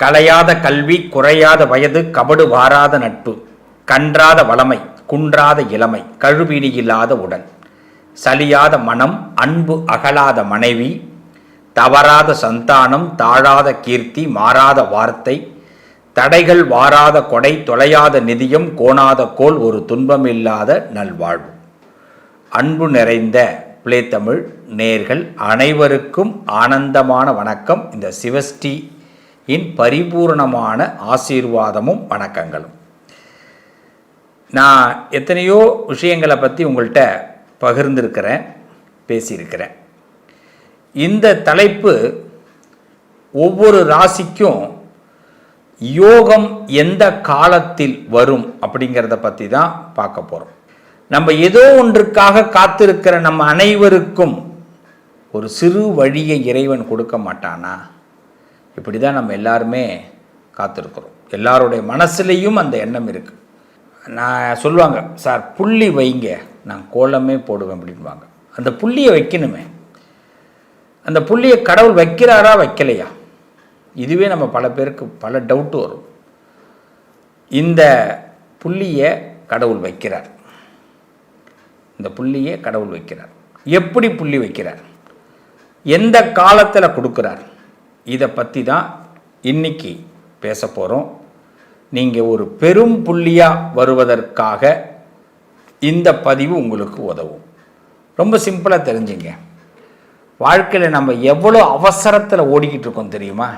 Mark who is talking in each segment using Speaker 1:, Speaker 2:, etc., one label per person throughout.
Speaker 1: கலையாத கல்வி குறையாத வயது கபடு வாராத நட்பு கன்றாத வளமை குன்றாத இளமை கழுவினி இல்லாத உடல் சலியாத மனம் அன்பு அகலாத மனைவி தவறாத சந்தானம் தாழாத கீர்த்தி மாறாத வார்த்தை தடைகள் வாராத கொடை தொலையாத நிதியம் கோணாத கோல் ஒரு துன்பமில்லாத நல்வாழ்வு. அன்பு நிறைந்த பிளே தமிழ் நேர்கள் அனைவருக்கும் ஆனந்தமான வணக்கம். இந்த சிவஸ்ரீ இன் பரிபூர்ணமான ஆசீர்வாதமும் வணக்கங்களும். நான் எத்தனையோ விஷயங்களை பற்றி உங்கள்கிட்ட பகிர்ந்திருக்கிறேன் பேசியிருக்கிறேன். இந்த தலைப்பு ஒவ்வொரு ராசிக்கும் யோகம் எந்த காலத்தில் வரும் அப்படிங்கிறத பற்றி தான் பார்க்க போகிறோம் நம்ம ஏதோ ஒன்றுக்காக காத்திருக்கிற நம்ம அனைவருக்கும் ஒரு சிறு வழியை இறைவன் கொடுக்க மாட்டானா? இப்படி தான் நம்ம எல்லாருமே காத்திருக்கிறோம். எல்லாருடைய மனசுலேயும் அந்த எண்ணம் இருக்குது நான் சொல்லுவாங்க சார் புள்ளி வைங்க நான் கோலமே போடுவேன் அப்படின்வாங்க அந்த புள்ளியை வைக்கணுமே. அந்த புள்ளியை கடவுள் வைக்கிறாரா வைக்கலையா? இதுவே நம்ம பல பேருக்கு பல டவுட்டு வரும். இந்த புள்ளியை கடவுள் வைக்கிறார். இந்த புள்ளியை கடவுள் வைக்கிறார். எப்படி புள்ளி வைக்கிறார்? எந்த காலத்தில் கொடுக்குறார்? இதை பற்றி தான் இன்னைக்கு பேச போகிறோம் நீங்கள் ஒரு பெரும் புள்ளியாக வருவதற்காக இந்த பதிவு உங்களுக்கு உதவும். ரொம்ப சிம்பிளாக தெரிஞ்சுங்க. வாழ்க்கையில் நம்ம எவ்வளோ அவசரத்தில் ஓடிக்கிட்டு இருக்கோம் தெரியுமா?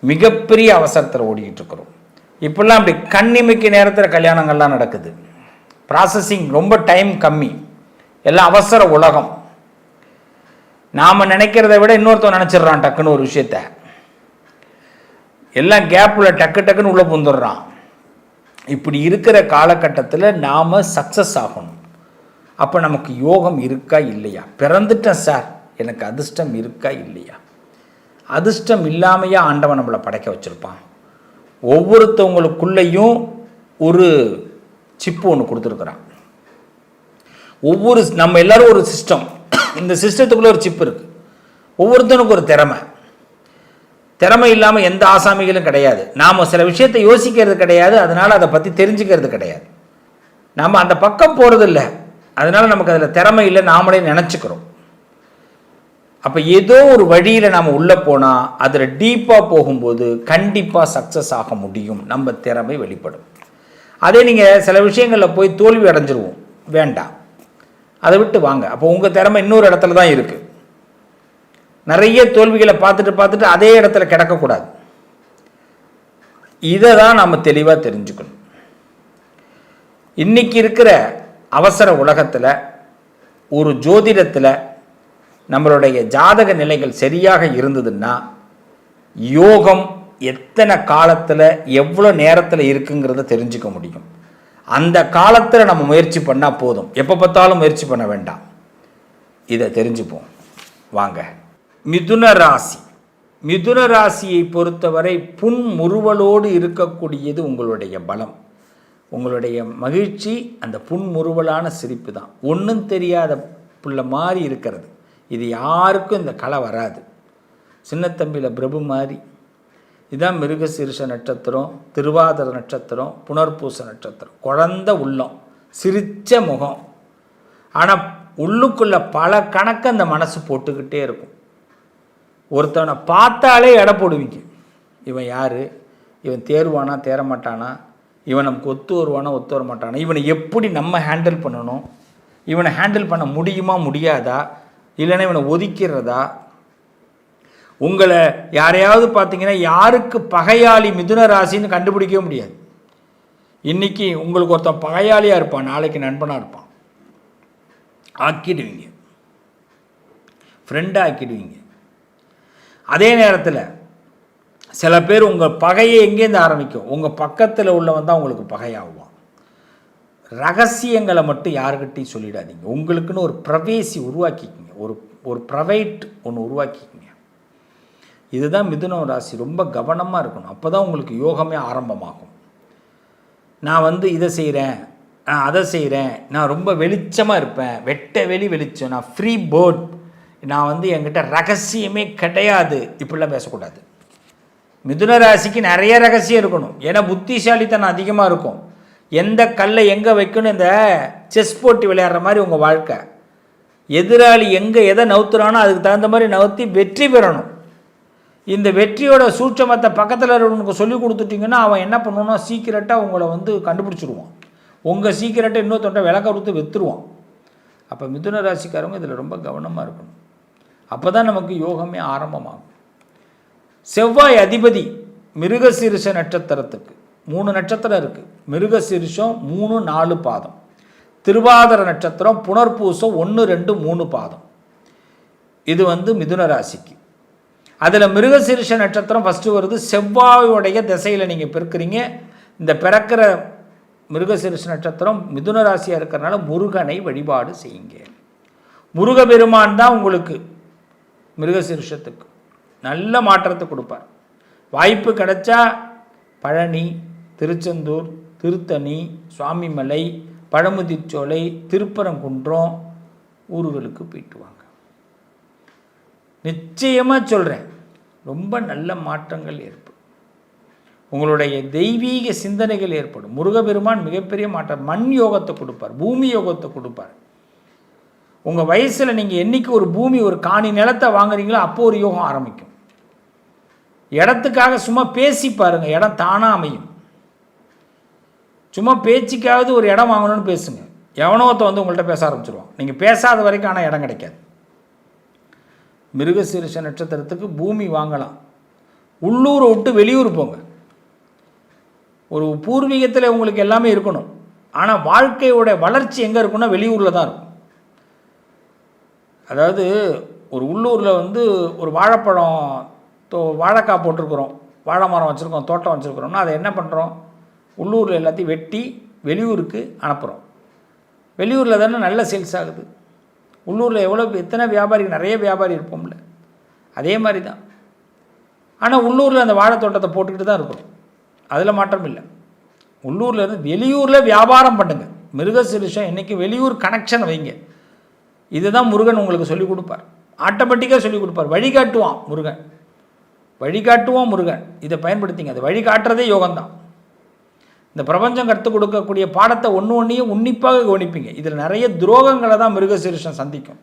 Speaker 1: மிகப்பெரிய அவசரத்தில் ஓடிக்கிட்டு இருக்கிறோம். இப்போல்லாம் அப்படி கண்ணிமைக்கு நேரத்தில் கல்யாணங்கள்லாம் நடக்குது. ப்ராசஸிங் ரொம்ப டைம் கம்மி. எல்லாம் அவசர உலகம். நாம் நினைக்கிறத விட இன்னொருத்தன் நினச்சிடுறான் டக்குன்னு ஒரு விஷயத்த. எல்லாம் கேப்பில் டக்கு டக்குன்னு உள்ளே புந்துடுறான். இப்படி இருக்கிற காலகட்டத்தில் நாம் சக்ஸஸ் ஆகணும். அப்போ நமக்கு யோகம் இருக்கா இல்லையா? பிறந்துட்டேன் சார். எனக்கு அதிர்ஷ்டம் இருக்கா இல்லையா? அதிர்ஷ்டம் இல்லாமையா ஆண்டவன் நம்மளை படைக்க வச்சுருப்பான். ஒவ்வொருத்தவங்களுக்குள்ளேயும் ஒரு சிப்பு ஒன்று கொடுத்துருக்குறான். ஒவ்வொரு நம்ம எல்லாரும் ஒரு சிஸ்டம் இந்த சிஸ்டத்துக்குள்ளே ஒரு சிப் இருக்குது ஒவ்வொருத்தனுக்கும் ஒரு திறமை. திறமை இல்லாமல் எந்த ஆசாமிகளும் கிடையாது. நாம் சில விஷயத்தை யோசிக்கிறது கிடையாது. அதனால் அதை பற்றி தெரிஞ்சுக்கிறது கிடையாது. நம்ம அந்த பக்கம் போகிறது இல்லை அதனால் நமக்கு அதில் திறமை இல்லை நாமளே நினச்சிக்கிறோம். அப்போ ஏதோ ஒரு வழியில் நாம் உள்ளே போனால் அதில் டீப்பாக போகும்போது கண்டிப்பாக சக்ஸஸ் ஆக முடியும். நம்ம திறமை வெளிப்படும். அதே நீங்கள் சில விஷயங்களில் போய் தோல்வி அடைஞ்சிருவோம். வேண்டாம். அதை விட்டு வாங்க. அப்போ உங்கள் திறமை இன்னொரு இடத்துல தான் இருக்குது நிறைய தோல்விகளை பார்த்துட்டு பார்த்துட்டு அதே இடத்துல கிடக்கக்கூடாது. இதை தான் நாம் தெளிவாக தெரிஞ்சுக்கணும். இன்றைக்கி இருக்கிற அவசர உலகத்தில் ஒரு ஜோதிடத்தில் நம்மளுடைய ஜாதக நிலைகள் சரியாக இருந்ததுன்னா யோகம் எத்தனை காலத்தில் எவ்வளோ நேரத்தில் இருக்குங்கிறத தெரிஞ்சுக்க முடியும். அந்த காலத்தில் நம்ம முயற்சி பண்ணால் போதும். எப்போ பார்த்தாலும் முயற்சி பண்ண வேண்டாம். இதை தெரிஞ்சுப்போம். வாங்க. மிதுன ராசி. மிதுன ராசியை பொறுத்தவரை புன்முறுவலோடு இருக்கக்கூடியது உங்களுடைய பலம். உங்களுடைய மகிழ்ச்சி அந்த புன்முறுவலான சிரிப்பு தான். ஒன்றும் தெரியாத புள்ள மாதிரி இருக்கிறது. இது யாருக்கும் இந்த கலை வராது. சின்னத்தம்பியில் பிரபு மாதிரி இதான் மிருகசீரிஷ நட்சத்திரம் திருவாதிர நட்சத்திரம் புனர்பூச நட்சத்திரம். குழந்த உள்ளம் சிரித்த முகம். ஆனால் உள்ளுக்குள்ளே பல கணக்கு அந்த மனசு போட்டுக்கிட்டே இருக்கும். ஒருத்தவனை பார்த்தாலே எடை போடுவீங்க. இவன் யார்? இவன் தேர்வானா தேரமாட்டானா இவன் நமக்கு ஒத்து வருவானா ஒத்து வர மாட்டானா இவனை எப்படி நம்ம ஹேண்டில் பண்ணணும்? இவனை ஹேண்டில் பண்ண முடியுமா முடியாதா? இல்லைன்னா இவனை ஒதுக்கிறதா? உங்களை யாரையாவது பார்த்தீங்கன்னா யாருக்கு பகையாளி மிதுன ராசின்னு கண்டுபிடிக்கவே முடியாது. இன்னைக்கு உங்களுக்கு ஒருத்தன் பகையாளியாக இருப்பான் நாளைக்கு நண்பனாக இருப்பான். ஆக்கிடுவீங்க. ஃப்ரெண்டாக ஆக்கிடுவீங்க. அதே நேரத்தில் சில பேர் உங்கள் பகையை எங்கேருந்து ஆரம்பிக்கும்? உங்கள் பக்கத்தில் உள்ளவன் தான் உங்களுக்கு பகையாகுவான். ரகசியங்களை மட்டும் யாருக்கிட்டையும் சொல்லிடாதீங்க. உங்களுக்குன்னு ஒரு பிரவேசி உருவாக்கிக்கிங்க. ஒரு ஒரு ப்ரைவேட் ஒன்று உருவாக்கிக்கிங்க. இதுதான் மிதுனம் ராசி. ரொம்ப கவனமாக இருக்கணும். அப்போ தான் உங்களுக்கு யோகமே ஆரம்பமாகும். நான் வந்து இதை செய்கிறேன் நான் அதை செய்கிறேன் நான் ரொம்ப வெளிச்சமாக இருப்பேன் வெட்ட வெளி வெளிச்சம் நான் ஃப்ரீ பேர்ட் நான் வந்து என்கிட்ட ரகசியமே கிடையாது. இப்படிலாம் பேசக்கூடாது. மிதுன ராசிக்கு நிறைய ரகசியம் இருக்கணும். ஏன்னா புத்திசாலித்தனம் அதிகமாக இருக்கும். எந்த கல்லை எங்கே வைக்கணும்? இந்த செஸ் போட்டி விளையாடுற மாதிரி உங்கள் வாழ்க்கை. எதிராளி எங்கே எதை நவுத்துறானோ அதுக்கு தகுந்த மாதிரி நவுத்தி வெற்றி பெறணும். இந்த வெற்றியோட சூட்சமத்தை பக்கத்தில் இருக்கிறவனுக்கு சொல்லி கொடுத்துட்டிங்கன்னா அவன் என்ன பண்ணுவான்னா சீக்கிரட்டாக உங்களை வந்து கண்டுபிடிச்சிடுவான் உங்கள் சீக்கிரட்டை இன்னொருத்தொண்ட விளக்க கொடுத்து விற்றுருவான் அப்போ மிதுன ராசிக்காரங்க இதில் ரொம்ப கவனமாக இருக்கணும். அப்போ தான் நமக்கு யோகமே ஆரம்பமாகும். செவ்வாய் அதிபதி மிருகசீரிஷ நட்சத்திரத்துக்கு மூணு நட்சத்திரம் இருக்குது மிருகசீரிஷம் மூணு நாலு பாதம். திருவாதிர நட்சத்திரம் புனர்பூசம் ஒன்று ரெண்டு மூணு பாதம். இது வந்து மிதுன ராசிக்கு. அதில் மிருகசீரிஷ நட்சத்திரம் ஃபஸ்ட்டு வருது. செவ்வாயுடைய திசையில் நீங்கள் பிறக்கிறீங்க இந்த பிறக்கிற மிருகசீரிஷ நட்சத்திரம் மிதுன ராசியாக இருக்கிறனால முருகனை வழிபாடு செய்யுங்க. முருகபெருமான் தான் உங்களுக்கு மிருகசீரிஷத்துக்கு நல்ல மாற்றத்தை கொடுப்பார். வாய்ப்பு கிடைச்சா பழனி திருச்செந்தூர் திருத்தணி சுவாமிமலை பழமுதிர்ச்சோலை திருப்பரங்குன்றம் ஊர்களுக்கு போயிட்டு வாங்க. நிச்சயமாக சொல்கிறேன் ரொம்ப நல்ல மாற்றங்கள் ஏற்படும். உங்களுடைய தெய்வீக சிந்தனைகள் ஏற்படும். முருகபெருமான் மிகப்பெரிய மாற்றம் மண் யோகத்தை கொடுப்பார் பூமி யோகத்தை கொடுப்பார். உங்கள் வயசில் நீங்கள் என்றைக்கு ஒரு பூமி ஒரு காணி நிலத்தை வாங்குறீங்களோ அப்போ ஒரு யோகம் ஆரம்பிக்கும். இடத்துக்காக சும்மா பேசி பாருங்கள் இடம் தானாக அமையும். சும்மா பேச்சுக்காவது ஒரு இடம் வாங்கணும்னு பேசுங்க. எவனோத்த வந்து உங்கள்கிட்ட பேச ஆரம்பிச்சிருவான். நீங்கள் பேசாத வரைக்கும் ஆனால் இடம் கிடைக்காது. மிருகசீரிஷ நட்சத்திரத்துக்கு பூமி வாங்கலாம். உள்ளூரை விட்டு வெளியூர் போங்க. ஒரு பூர்வீகத்தில் உங்களுக்கு எல்லாமே இருக்கணும். ஆனால் வாழ்க்கையோட வளர்ச்சி எங்கே இருக்குன்னா வெளியூரில் தான் இருக்கும். அதாவது ஒரு உள்ளூரில் வந்து ஒரு வாழைப்பழம் தோ வாழைக்காய் போட்டிருக்கிறோம். வாழை மரம் வச்சுருக்கோம் தோட்டம் வச்சுருக்கிறோம்னா அதை என்ன பண்ணுறோம் உள்ளூரில் எல்லாத்தையும் வெட்டி வெளியூருக்கு அனுப்புகிறோம் வெளியூரில் தானே நல்ல சேல்ஸ் ஆகுது. உள்ளூரில் எவ்வளோ எத்தனை வியாபாரி நிறைய வியாபாரி இருப்போம்ல. அதே மாதிரி தான் ஆனால் உள்ளூரில் அந்த வாழை தோட்டத்தை போட்டுக்கிட்டு தான் இருக்கும் அதில் மாற்றம் இல்லை. உள்ளூரில் இருந்து வெளியூரில் வியாபாரம் பண்ணுங்கள் மிருகசிருஷம் இன்றைக்கி வெளியூர் கனெக்ஷன் வைங்க. இதுதான் முருகன் உங்களுக்கு சொல்லிக் கொடுப்பார். ஆட்டோமேட்டிக்காக சொல்லிக் கொடுப்பார். வழிகாட்டுவான் முருகன். வழிகாட்டுவான் முருகன். இதை பயன்படுத்திங்க. அது வழிகாட்டுறதே யோகம்தான். இந்த பிரபஞ்சம் கற்றுக் கொடுக்கக்கூடிய பாடத்தை ஒன்று ஒன்றையும் உன்னிப்பாக கவனிப்பீங்க. இதில் நிறைய துரோகங்களை தான் மிருகசீரிஷன் சந்திக்கும்.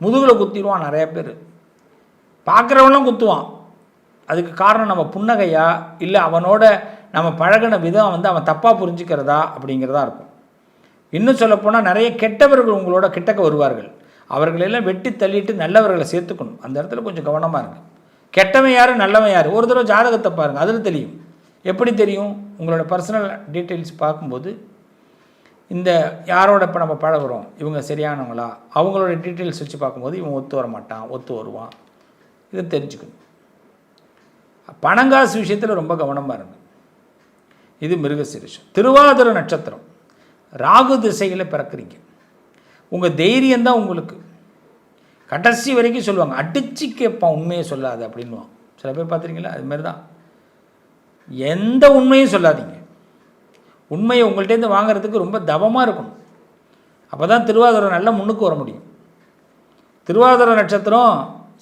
Speaker 1: முதுகில் குத்திடுவான் நிறைய பேர். பார்க்குறவனும் குத்துவான். அதுக்கு காரணம் நம்ம புன்னகையா இல்லை அவனோட நம்ம பழகின விதம் வந்து அவன் தப்பாக புரிஞ்சுக்கிறதா அப்படிங்கிறதா இருக்கும். இன்னும் சொல்லப்போனால் நிறைய கெட்டவர்கள் உங்களோட கிட்டக்க வருவார்கள். அவர்களெல்லாம் வெட்டி தள்ளிட்டு நல்லவர்களை சேர்த்துக்கணும். அந்த இடத்துல கொஞ்சம் கவனமாக இருக்குது கெட்டவன் யார்? நல்லவன் யார்? ஒரு தடவை ஜாதகத்தை பாருங்கள் அதில் தெரியும். எப்படி தெரியும்? உங்களோட பர்சனல் டீட்டெயில்ஸ் பார்க்கும்போது இந்த யாரோட இப்போ நம்ம பழகுறோம்? இவங்க சரியானவங்களா? அவங்களோட டீட்டெயில்ஸ் வச்சு பார்க்கும்போது இவன் ஒத்து வர மாட்டான் ஒத்து வருவான். இதை தெரிஞ்சுக்கணும். பணங்காசு விஷயத்தில் ரொம்ப கவனமாக இருங்க. இது மிருகசீரிஷம். திருவாதிர நட்சத்திரம். ராகு திசையில் பிறக்கிறீங்க. உங்கள் தைரியம் தான் உங்களுக்கு. கடைசி வரைக்கும் சொல்லுவாங்க அடிச்சு கேட்பான் உண்மையை சொல்லாது அப்படின்வான் சில பேர் பார்த்துருக்கீங்களா? அது தான். எந்த உண்மையும் சொல்லாதீங்க. உண்மையை உங்கள்கிட்டேருந்து வாங்குறதுக்கு ரொம்ப தவமாக இருக்கணும். அப்போ தான் திருவாதிரை நல்லா முன்னுக்கு வர முடியும். திருவாதிரை நட்சத்திரம்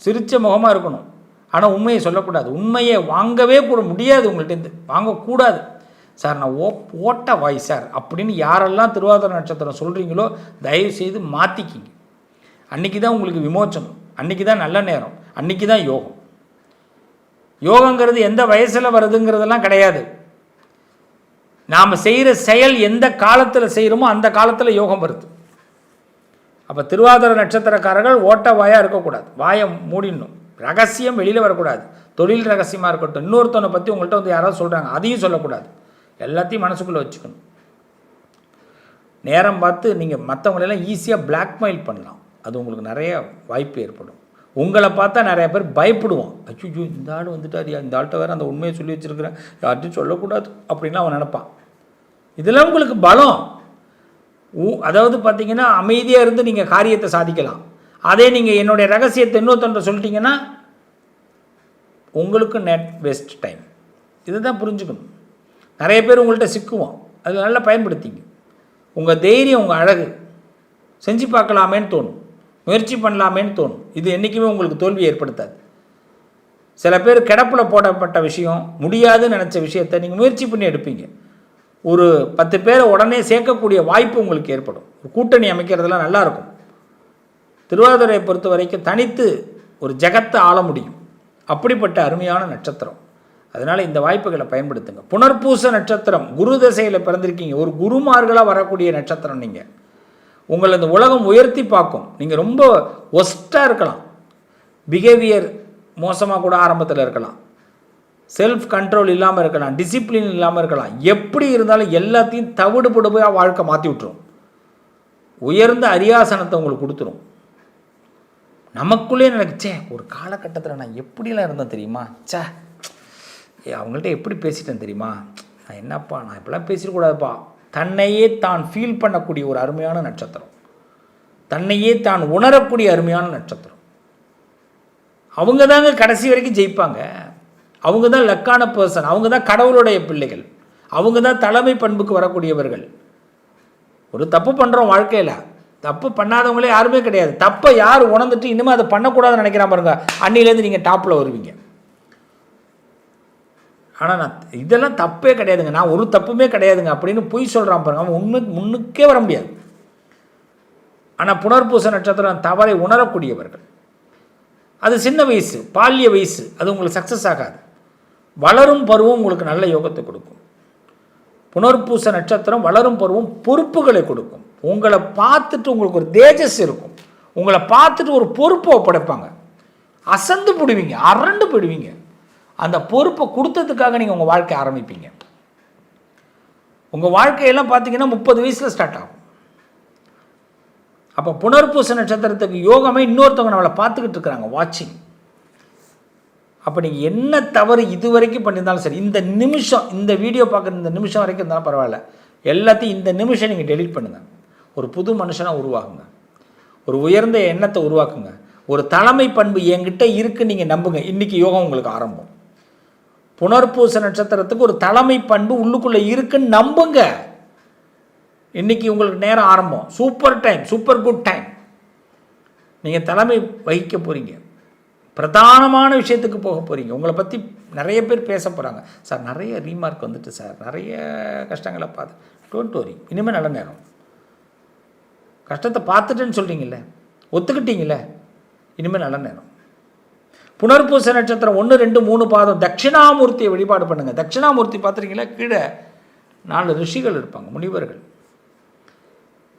Speaker 1: சிரித்த முகமாக இருக்கணும். ஆனால் உண்மையை சொல்லக்கூடாது. உண்மையை வாங்கவே கூட முடியாது உங்கள்கிட்டேருந்து வாங்கக்கூடாது. சார் நான் ஓ போட்ட வாய் சார் அப்படின்னு யாரெல்லாம் திருவாதிரை நட்சத்திரம் சொல்கிறீங்களோ தயவு செய்து மாற்றிக்கிங்க அன்றைக்கி தான் உங்களுக்கு விமோச்சனம். அன்றைக்கி தான் நல்ல நேரம். அன்றைக்கி தான் யோகம். யோகங்கிறது எந்த வயசில் வருதுங்கிறதெல்லாம் கிடையாது. நாம் செய்கிற செயல் எந்த காலத்தில் செய்கிறோமோ அந்த காலத்தில் யோகம் வருது. அப்போ திருவாதிர நட்சத்திரக்காரர்கள் ஓட்ட வாயாக இருக்கக்கூடாது. வாயை மூடிடணும். ரகசியம் வெளியில் வரக்கூடாது. தொழில் ரகசியமாக இருக்கட்டும். இன்னொருத்தனை பற்றி உங்கள்கிட்ட வந்து யாராவது சொல்கிறாங்க அதையும் சொல்லக்கூடாது. எல்லாத்தையும் மனசுக்குள்ளே வச்சுக்கணும். நேரம் பார்த்து நீங்கள் மற்றவங்களெல்லாம் ஈஸியாக பிளாக்மெயில் பண்ணலாம். அது உங்களுக்கு நிறைய வாய்ப்பு ஏற்படும். உங்களை பார்த்தா நிறைய பேர் பயப்படுவான். அச்சுச்சோ இந்த ஆள் வந்துட்டாரியா இந்த ஆள்கிட்ட வேறு அந்த உண்மையை சொல்லி வச்சுருக்கிறேன். யார்ட்டையும் சொல்லக்கூடாது அப்படின்லாம் அவன் நினப்பான். இதெல்லாம் உங்களுக்கு பலம். அதாவது பார்த்தீங்கன்னா அமைதியாக இருந்து நீங்கள் காரியத்தை சாதிக்கலாம். அதே நீங்கள் என்னுடைய ரகசியத்தை இன்னொருத்தன்ற சொல்லிட்டீங்கன்னா உங்களுக்கு நெட் வேஸ்ட் டைம் இதை தான் புரிஞ்சுக்கணும். நிறைய பேர் உங்கள்கிட்ட சிக்குவோம் அது நல்லா பயன்படுத்திங்க. உங்கள் தைரியம் உங்கள் அழகு. செஞ்சு பார்க்கலாமேன்னு தோணும். முயற்சி பண்ணலாமேன்னு தோணும். இது என்றைக்குமே உங்களுக்கு தோல்வி ஏற்படுத்தாது. சில பேர் கிடப்பில் போடப்பட்ட விஷயம் முடியாதுன்னு நினச்ச விஷயத்தை நீங்கள் முயற்சி பண்ணி எடுப்பீங்க. ஒரு பத்து பேரை உடனே சேர்க்கக்கூடிய வாய்ப்பு உங்களுக்கு ஏற்படும். ஒரு கூட்டணி அமைக்கிறதுலாம் நல்லா இருக்கும் திருவாதிரையை பொறுத்த வரைக்கும் தனித்து ஒரு ஜெகத்தை ஆள முடியும். அப்படிப்பட்ட அருமையான நட்சத்திரம். அதனால் இந்த வாய்ப்புகளை பயன்படுத்துங்க. புனர்பூச நட்சத்திரம் குரு தசையில் பிறந்திருக்கீங்க. ஒரு குருமார்களாக வரக்கூடிய நட்சத்திரம் நீங்கள் உங்களை இந்த உலகம் உயர்த்தி பார்க்கும். நீங்கள் ரொம்ப ஒஸ்ட்டாக இருக்கலாம். பிஹேவியர் மோசமாக கூட ஆரம்பத்தில் இருக்கலாம். செல்ஃப் கண்ட்ரோல் இல்லாமல் இருக்கலாம். டிசிப்ளின் இல்லாமல் இருக்கலாம். எப்படி இருந்தாலும் எல்லாத்தையும் தவிடுபடுபையாக வாழ்க்கை மாற்றி விட்டுரும். உயர்ந்த அரியாசனத்தை உங்களுக்கு கொடுத்துரும். நமக்குள்ளே நினைச்சே ஒரு காலகட்டத்தில் நான் எப்படிலாம் இருந்தேன் தெரியுமா? ச்சே ஏ அவங்கள்ட்ட எப்படி பேசிட்டேன் தெரியுமா? நான் என்னப்பா நான் இப்படிலாம் பேசிடக்கூடாதுப்பா. தன்னையே தான் ஃபீல் பண்ணக்கூடிய ஒரு அருமையான நட்சத்திரம். தன்னையே தான் உணரக்கூடிய அருமையான நட்சத்திரம். அவங்க தாங்க கடைசி வரைக்கும் ஜெயிப்பாங்க. அவங்க தான் லக்கான பர்சன் அவங்க தான் கடவுளுடைய பிள்ளைகள். அவங்க தான் தலைமை பண்புக்கு வரக்கூடியவர்கள். ஒரு தப்பு பண்ணுறோம் வாழ்க்கையில். தப்பு பண்ணாதவங்களே யாருமே கிடையாது. தப்பை யார் உணர்ந்துட்டு இனிமேல் அதை பண்ணக்கூடாதுன்னு நினைக்கிறா பாருங்க. அன்னிலேருந்து நீங்கள் டாப்பில் வருவீங்க. ஆனால் நான் இதெல்லாம் தப்பே கிடையாதுங்க. நான் ஒரு தப்புமே கிடையாதுங்க. அப்படின்னு பொய் சொல்கிறான் பாருங்க. அவன் உண்மை முன்னுக்கே வர முடியாது. ஆனால் புனர்பூச நட்சத்திரம் தவறை உணரக்கூடியவர்கள். அது சின்ன வயசு பால்ய வயசு அது உங்களுக்கு சக்ஸஸ் ஆகாது. வளரும் பருவம் உங்களுக்கு நல்ல யோகத்தை கொடுக்கும். புனர்பூச நட்சத்திரம் வளரும் பருவம் பொறுப்புகளை கொடுக்கும். உங்களை பார்த்துட்டு உங்களுக்கு ஒரு தேஜஸ் இருக்கும். உங்களை பார்த்துட்டு ஒரு பொறுப்பை ஒப்படைப்பாங்க. அசந்து போடுவீங்க அரண்டு போயிடுவீங்க. அந்த பொறுப்பை கொடுத்ததுக்காக நீங்கள் உங்கள் வாழ்க்கை ஆரம்பிப்பீங்க. உங்கள் வாழ்க்கையெல்லாம் பார்த்தீங்கன்னா முப்பது வயசில் ஸ்டார்ட் ஆகும். அப்போ புனர்பூச நட்சத்திரத்துக்கு யோகமே இன்னொருத்தவங்க நம்மளை பார்த்துக்கிட்டு இருக்கிறாங்க வாட்சிங் அப்போ நீங்கள் என்ன தவறு இது வரைக்கும் பண்ணியிருந்தாலும் சரி இந்த நிமிஷம் இந்த வீடியோ பார்க்குற இந்த நிமிஷம் வரைக்கும் இருந்தாலும் பரவாயில்ல. எல்லாத்தையும் இந்த நிமிஷம் நீங்கள் டெலீட் பண்ணுங்கள் ஒரு புது மனுஷனாக உருவாகுங்க. ஒரு உயர்ந்த எண்ணத்தை உருவாக்குங்க. ஒரு தலைமை பண்பு என்கிட்ட இருக்குன்னு நீங்கள் நம்புங்க. இன்றைக்கி யோகம் உங்களுக்கு ஆரம்பம். புனர்பூச நட்சத்திரத்துக்கு ஒரு தலைமை பண்பு உள்ளுக்குள்ளே இருக்குன்னு நம்புங்க. இன்னைக்கு உங்களுக்கு நேரம் ஆரம்பம். Super time super good time. நீங்கள் தலைமை வகிக்க போகிறீங்க பிரதானமான விஷயத்துக்கு போக போகிறீங்க உங்களை பற்றி நிறைய பேர் பேச போகிறாங்க சார் நிறைய ரீமார்க் வந்துட்டு சார். நிறைய கஷ்டங்களை பார்த்து. டோன்ட் வரி இனிமேல் நல்ல நேரம். கஷ்டத்தை பார்த்துட்டேன்னு சொல்கிறீங்களே ஒத்துக்கிட்டீங்களே இனிமேல் நல்ல நேரம். புனர்பூச நட்சத்திரம் ஒன்று ரெண்டு மூணு பாதம். தட்சிணாமூர்த்தியை வழிபாடு பண்ணுங்கள் தட்சிணாமூர்த்தி பார்த்துருக்கீங்களா கீழே நாலு ரிஷிகள் இருப்பாங்க முனிவர்கள்.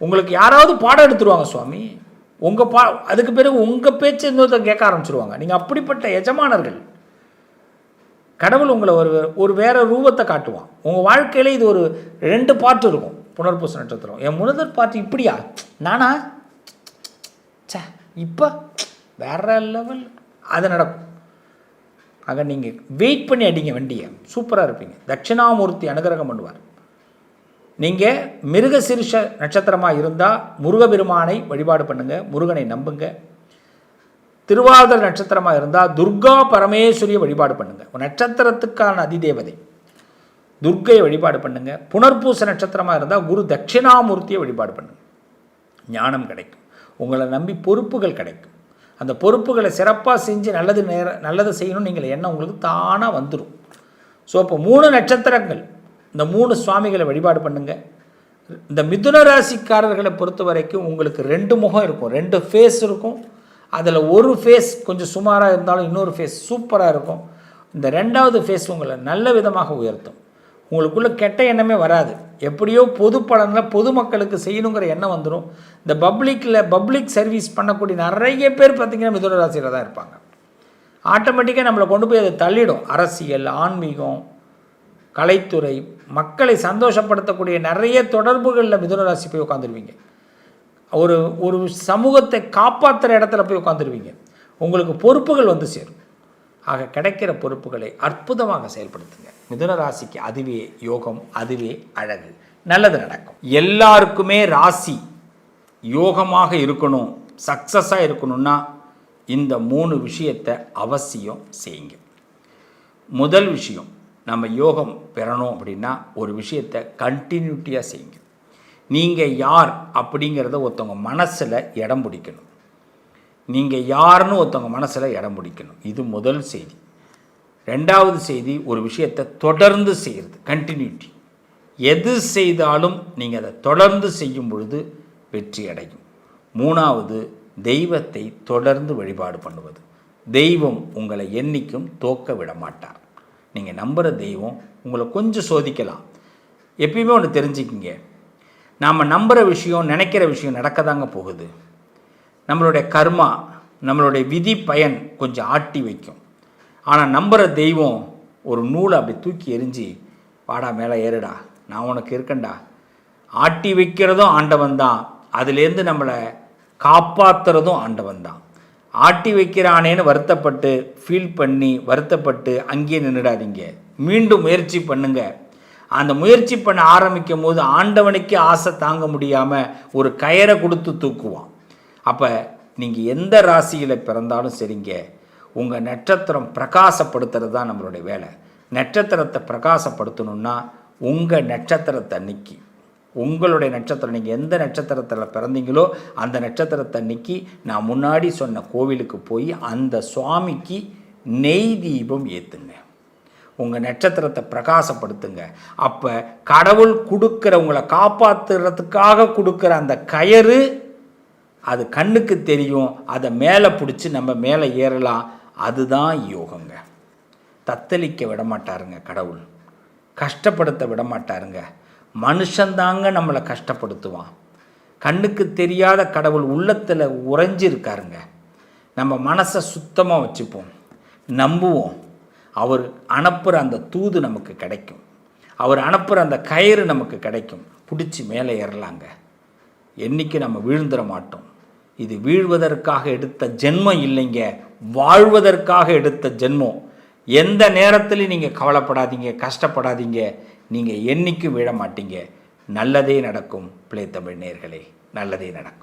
Speaker 1: உங்களுக்கு யாராவது பாடம் எடுத்துருவாங்க சுவாமி. உங்கள் பா அதுக்கு பிறகு உங்கள் பேச்சு இன்னொருத்தர் கேட்க ஆரம்பிச்சிருவாங்க. நீங்கள் அப்படிப்பட்ட எஜமானர்கள். கடவுள் உங்களை ஒரு ஒரு வேறு ரூபத்தை காட்டுவான். உங்கள் வாழ்க்கையில் இது ஒரு ரெண்டு பாட்டு இருக்கும் புனர்பூச நட்சத்திரம். என் முதல் பாட்டு இப்படியா? நானா? சே இப்போ வேற லெவல் அது நடக்கும். ஆக நீங்கள் வெயிட் பண்ணி அடிங்க வண்டியை. சூப்பராக இருப்பீங்க. தட்சிணாமூர்த்தி அனுகிரகம் பண்ணுவார். நீங்கள் மிருகசிருஷ நட்சத்திரமாக இருந்தால் முருகபெருமானை வழிபாடு பண்ணுங்கள் முருகனை நம்புங்க. திருவாதிர நட்சத்திரமாக இருந்தால் துர்கா பரமேஸ்வரியை வழிபாடு பண்ணுங்கள் நட்சத்திரத்துக்கான அதிதேவதை. துர்க்கையை வழிபாடு பண்ணுங்கள் புனர்பூச நட்சத்திரமாக இருந்தால் குரு தட்சிணாமூர்த்தியை வழிபாடு பண்ணுங்கள் ஞானம் கிடைக்கும். உங்களை நம்பி பொறுப்புகள் கிடைக்கும். அந்த பொறுப்புகளை சிறப்பாக செஞ்சு நல்லது நேர நல்லது செய்யணும்னு நீங்கள் எண்ணம் உங்களுக்கு தானாக வந்துடும் ஸோ இப்போ மூணு நட்சத்திரங்கள் இந்த மூணு சுவாமிகளை வழிபாடு பண்ணுங்கள் இந்த மிதுன ராசிக்காரர்களை பொறுத்த வரைக்கும் உங்களுக்கு ரெண்டு முகம் இருக்கும் ரெண்டு ஃபேஸ் இருக்கும். அதில் ஒரு ஃபேஸ் கொஞ்சம் சுமாராக இருந்தாலும் இன்னொரு ஃபேஸ் சூப்பராக இருக்கும். இந்த ரெண்டாவது ஃபேஸ் உங்களை நல்ல விதமாக உயர்த்தும். உங்களுக்குள்ளே கெட்ட எண்ணமே வராது. எப்படியோ பொது பலனில் பொதுமக்களுக்கு செய்யணுங்கிற எண்ணம் வந்துடும் இந்த பப்ளிக்கில் பப்ளிக் சர்வீஸ் பண்ணக்கூடிய நிறைய பேர் பார்த்திங்கன்னா மிதுன ராசியில் தான் இருப்பாங்க. ஆட்டோமேட்டிக்காக நம்மளை கொண்டு போய் அதை தள்ளிடும். அரசியல் ஆன்மீகம் கலைத்துறை மக்களை சந்தோஷப்படுத்தக்கூடிய நிறைய தொடர்புகளில் மிதுன ராசி போய் உட்காந்துருவீங்க ஒரு ஒரு சமூகத்தை காப்பாற்றுற இடத்துல போய் உட்காந்துருவீங்க உங்களுக்கு பொறுப்புகள் வந்து சேரும். ஆக கிடைக்கிற பொறுப்புகளை அற்புதமாக செயல்படுத்துங்க. மிதுன ராசிக்கு அதுவே யோகம் அதுவே அழகு. நல்லது நடக்கும். எல்லாருக்குமே ராசி யோகமாக இருக்கணும் சக்ஸஸாக இருக்கணும்னா இந்த மூணு விஷயத்தை அவசியம் செய்யுங்க. முதல் விஷயம் நம்ம யோகம் பெறணும் அப்படின்னா ஒரு விஷயத்தை கண்டினியூட்டியாக செய்யுங்க. நீங்கள் யார் அப்படிங்கிறத ஒருத்தவங்க மனசில் இடம் பிடிக்கணும். நீங்கள் யாருன்னு ஒருத்தவங்க மனசில் இடம் பிடிக்கணும். இது முதல் செய்தி. ரெண்டாவது செய்தி ஒரு விஷயத்தை தொடர்ந்து செய்கிறது கண்டினியூட்டி எது செய்தாலும் நீங்கள் அதை தொடர்ந்து செய்யும் பொழுது வெற்றி அடையும். மூணாவது தெய்வத்தை தொடர்ந்து வழிபாடு பண்ணுவது. தெய்வம் உங்களை என்றைக்கும் தோக்க விட மாட்டார். நீங்கள் நம்புகிற தெய்வம் உங்களை கொஞ்சம் சோதிக்கலாம். எப்பயுமே ஒன்று தெரிஞ்சுக்கிங்க. நாம் நம்புகிற விஷயம் நினைக்கிற விஷயம் நடக்க தாங்க போகுது. நம்மளுடைய கர்மா நம்மளுடைய விதி பயன் கொஞ்சம் ஆட்டி வைக்கும். ஆனால் நம்புகிற தெய்வம் ஒரு நூலை அப்படி தூக்கி எரிஞ்சு வாடா மேலே ஏறுடா நான் உனக்கு இருக்கேன்டா. ஆட்டி வைக்கிறதும் ஆண்டவன் தான். அதுலேருந்து நம்மளை காப்பாற்றுறதும் ஆண்டவன் தான். ஆட்டி வைக்கிறானேன்னு வருத்தப்பட்டு ஃபீல் பண்ணி வருத்தப்பட்டு அங்கேயே நின்றுடாதீங்க மீண்டும் முயற்சி பண்ணுங்க. அந்த முயற்சி பண்ண ஆரம்பிக்கும் போது ஆண்டவனுக்கே ஆசை தாங்க முடியாமல் ஒரு கயரை கொடுத்து தூக்குவான். அப்போ நீங்கள் எந்த ராசியில் பிறந்தாலும் சரிங்க. உங்கள் நட்சத்திரம் பிரகாசப்படுத்துறது தான் நம்மளுடைய வேலை. நட்சத்திரத்தை பிரகாசப்படுத்தணுன்னா உங்கள் நட்சத்திரத்தை அன்னைக்கு உங்களுடைய நட்சத்திரம் நீங்கள் எந்த நட்சத்திரத்தில் பிறந்தீங்களோ அந்த நட்சத்திரத்தை அன்னைக்கு நான் முன்னாடி சொன்ன கோவிலுக்கு போய் அந்த சுவாமிக்கு நெய் தீபம் ஏற்றுங்க உங்கள் நட்சத்திரத்தை பிரகாசப்படுத்துங்க. அப்போ கடவுள் கொடுக்குற உங்களை காப்பாற்றுறதுக்காக கொடுக்குற அந்த கயறு அது கண்ணுக்கு தெரியும் அதை மேலே பிடிச்சி நம்ம மேலே ஏறலாம். அதுதான் யோகங்க. தத்தளிக்க விட மாட்டாருங்க கடவுள். கஷ்டப்படுத்த விட மாட்டாருங்க மனுஷந்தாங்க நம்மளை கஷ்டப்படுத்துவான். கண்ணுக்கு தெரியாத கடவுள் உள்ளத்தில் உறைஞ்சிருக்காருங்க. நம்ம மனசை சுத்தமாக வச்சுப்போம். நம்புவோம். அவர் அனுப்புகிற அந்த தூது நமக்கு கிடைக்கும். அவர் அனுப்புகிற அந்த கயிறு நமக்கு கிடைக்கும். பிடிச்சி மேலே ஏறலாங்க. என்றைக்கு நம்ம விழுந்துட மாட்டோம். இது வீழ்வதற்காக எடுத்த ஜென்மம் இல்லைங்க. வாழ்வதற்காக எடுத்த ஜென்மம். எந்த நேரத்துலையும் நீங்கள் கவலைப்படாதீங்க கஷ்டப்படாதீங்க. நீங்கள் என்றைக்கும் விழ மாட்டீங்க. நல்லதே நடக்கும் பிள்ளை தமிழ் நேர்களே. நல்லதே நடக்கும்.